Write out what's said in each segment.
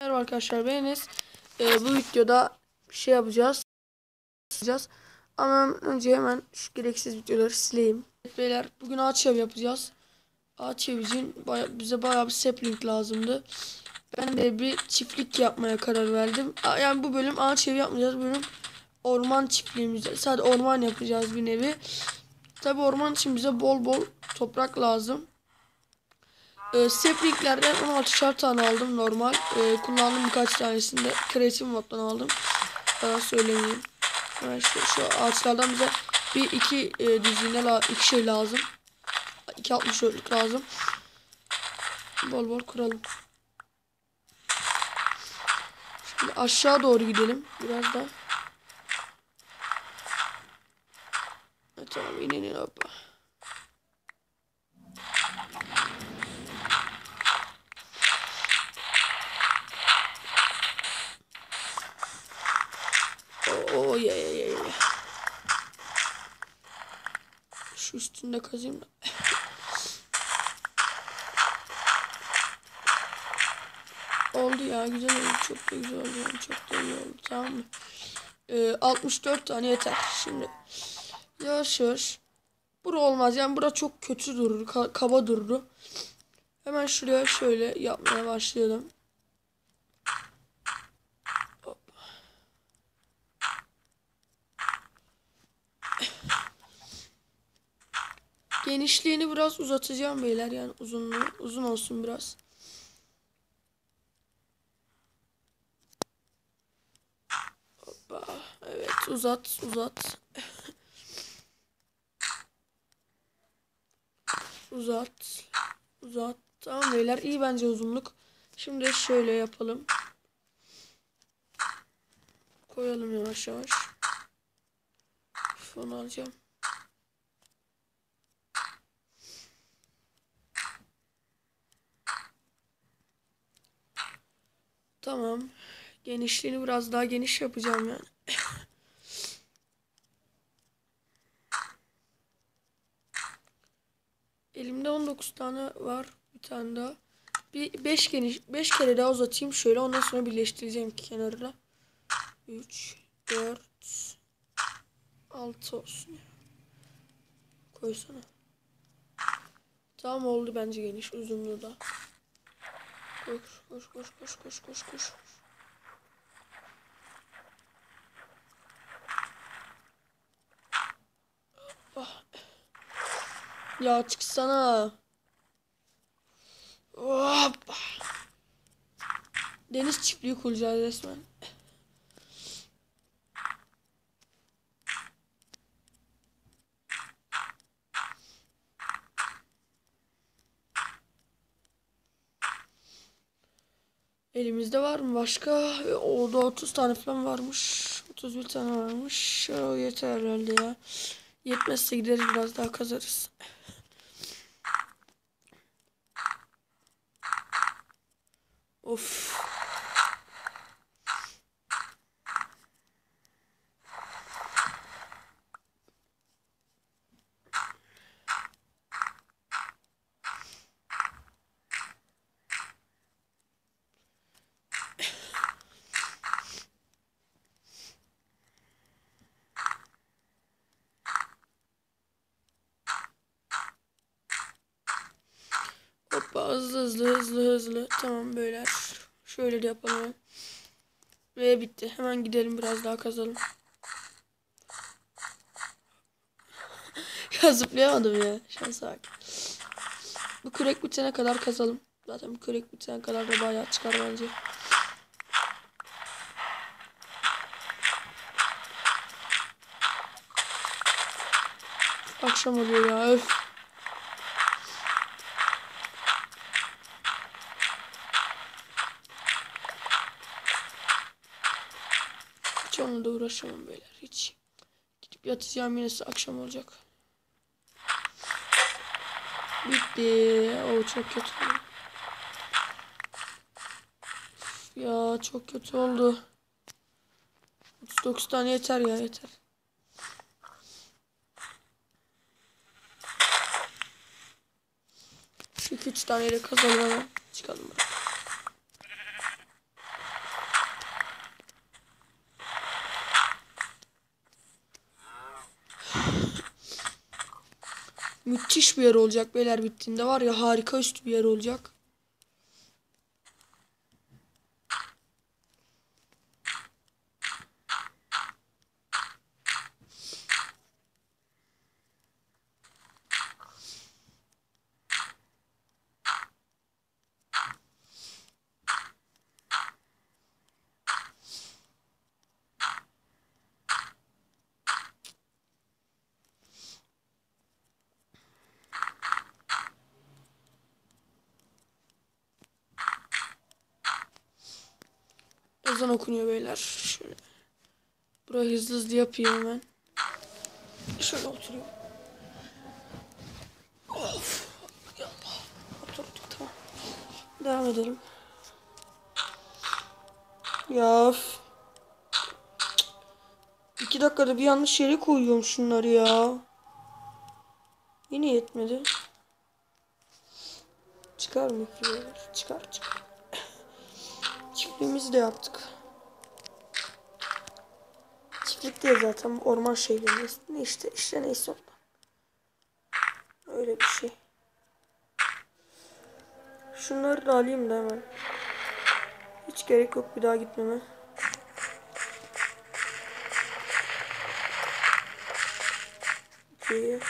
Merhaba arkadaşlar ben Enes. Ee, bu videoda bir şey yapacağız. yapacağız. Ama önce hemen şu gereksiz videoları sileyim. Evet beyler bugün ağaç ev yapacağız. Ağaç ev için baya- bize bayağı bir sapling lazımdı. Ben de bir çiftlik yapmaya karar verdim. Yani bu bölüm ağaç ev yapmayacağız. Bu bölüm orman çiftliğimizde. Sadece orman yapacağız bir nevi. Tabi orman için bize bol bol toprak lazım. E, Saplinglerden 16'şar tane aldım normal. E, kullandım birkaç tanesini de Creative moddan aldım. Daha söylemeyeyim. Hemen şu, ağaçlardan bize bir iki e, düzine iki şey lazım. 2.64'lük lazım. Bol bol kuralım. Şimdi aşağı doğru gidelim. Biraz da. Evet, tamam inin inin hoppa. Oo ya ya ya ya. Şu üstünde kazayım da. oldu ya güzel oldu çok da güzel oldu yani çok da iyi oldu tamam mı? Ee, 64 tane yeter şimdi. Yavaş yavaş. Bura olmaz yani bura çok kötü durur ka- kaba durur. Hemen şuraya şöyle yapmaya başlayalım. Genişliğini biraz uzatacağım beyler yani uzunluğu uzun olsun biraz. Hoppa. Evet uzat uzat. uzat. Uzat. Tamam beyler iyi bence uzunluk. Şimdi şöyle yapalım. Koyalım yavaş yavaş. Fon alacağım. Tamam. Genişliğini biraz daha geniş yapacağım yani. Elimde 19 tane var. Bir tane daha. Bir 5 geniş 5 kere daha uzatayım şöyle. Ondan sonra birleştireceğim iki kenarla. 3 4 6 olsun. Koysana. Tamam oldu bence geniş uzunluğu da. Koş koş koş koş koş koş. Ah. Ya çıksana. Hop. Deniz çiftliği kuracağız resmen. Elimizde var mı başka? E, Orada 30 tane falan varmış. 31 tane varmış. O yeter herhalde ya. Yetmezse gideriz biraz daha kazarız. Of. Hoppa hızlı hızlı hızlı. Tamam böyle. Şöyle de yapalım. Ve bitti. Hemen gidelim biraz daha kazalım. ya zıplayamadım ya. Şansa. Bu kürek bitene kadar kazalım. Zaten bu kürek bitene kadar da bayağı çıkar bence. Akşam oluyor ya. Öf. Hiç onunla da uğraşamam beyler. Hiç. Gidip yatacağım yine akşam olacak. Bitti. O çok kötü. Üf Ya çok kötü oldu. 39 tane yeter ya yeter. Şu 2-3 taneyle hemen. Çıkalım. buradan. Müthiş bir yer olacak beyler bittiğinde var ya harika üstü bir yer olacak. Ezan okunuyor beyler. Şöyle. Burayı hızlı hızlı yapayım hemen. Şöyle oturayım. Of. Oturduk tamam. Devam edelim. Ya. öf. İki dakikada bir yanlış yere koyuyorum şunları ya. Yine yetmedi. Çıkar mı? Çıkar çıkar. Çiftliğimizi de yaptık. Çiftlik değil zaten orman şeyleri. Ne işte işte neyse ondan. Öyle bir şey. Şunları da alayım da hemen. Hiç gerek yok bir daha gitmeme. İki,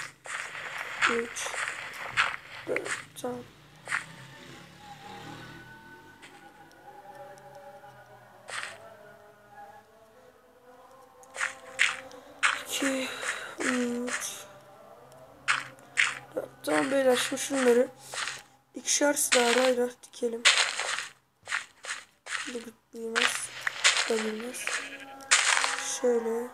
üç, dört, tamam. Tamam beyler şimdi şunları ikişer ara ara dikelim. Bu büyümez. Bu. Şöyle.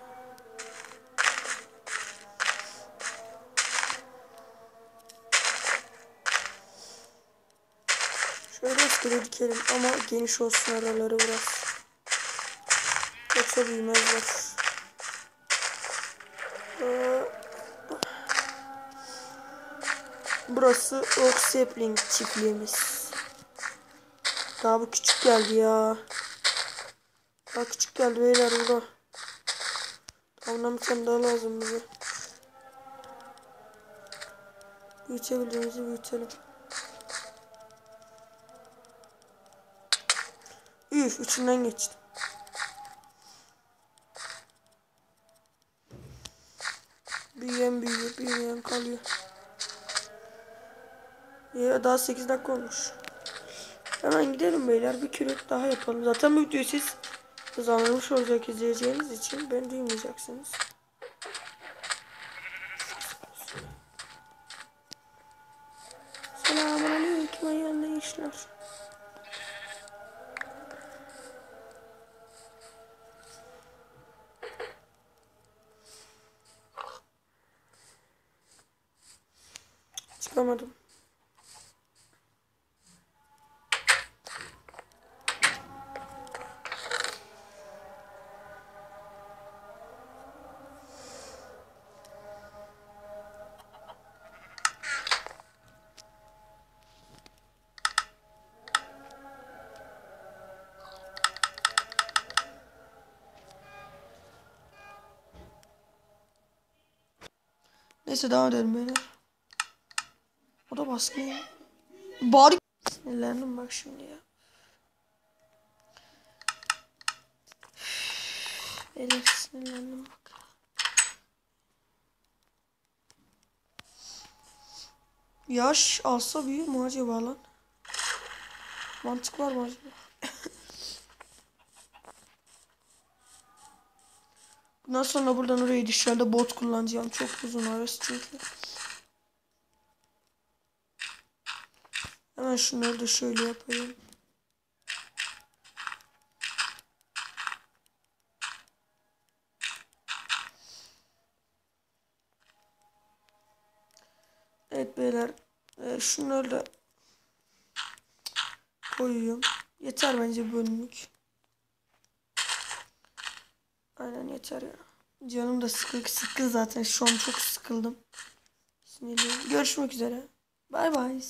Şöyle rastgele dikelim ama geniş olsun araları biraz. Yoksa büyümezler. Ee, Burası Oak Sapling çiftliğimiz. Daha bu küçük geldi ya. Daha küçük geldi beyler burada. Ondan bir daha lazım bize. Büyütebildiğimizi büyütelim. Üf, üçünden geçtim. Büyüyen büyüyor, büyümeyen kalıyor. Ya daha 8 dakika olmuş. Hemen gidelim beyler. Bir kürek daha yapalım. Zaten bu videoyu siz hızlandırmış olacak izleyeceğiniz için ben duymayacaksınız. Selamun aleyküm hayırlı işler. Çıkamadım. Neyse devam edelim beyler. O da baskın ya. Bari sinirlendim bak şimdi ya. Beyler sinirlendim bak. Yaş alsa büyür mü acaba lan? Mantık var mı acaba? Bundan sonra buradan oraya dışarıda bot kullanacağım. Çok uzun arası çünkü. Hemen şunları da şöyle yapayım. Evet beyler. e, şunları da koyuyorum. Yeter bence bölümlük. Aynen yeter ya. Canım da sıkı, sıkı zaten. Şu an çok sıkıldım. Sinirliyim. Görüşmek üzere. Bye bye.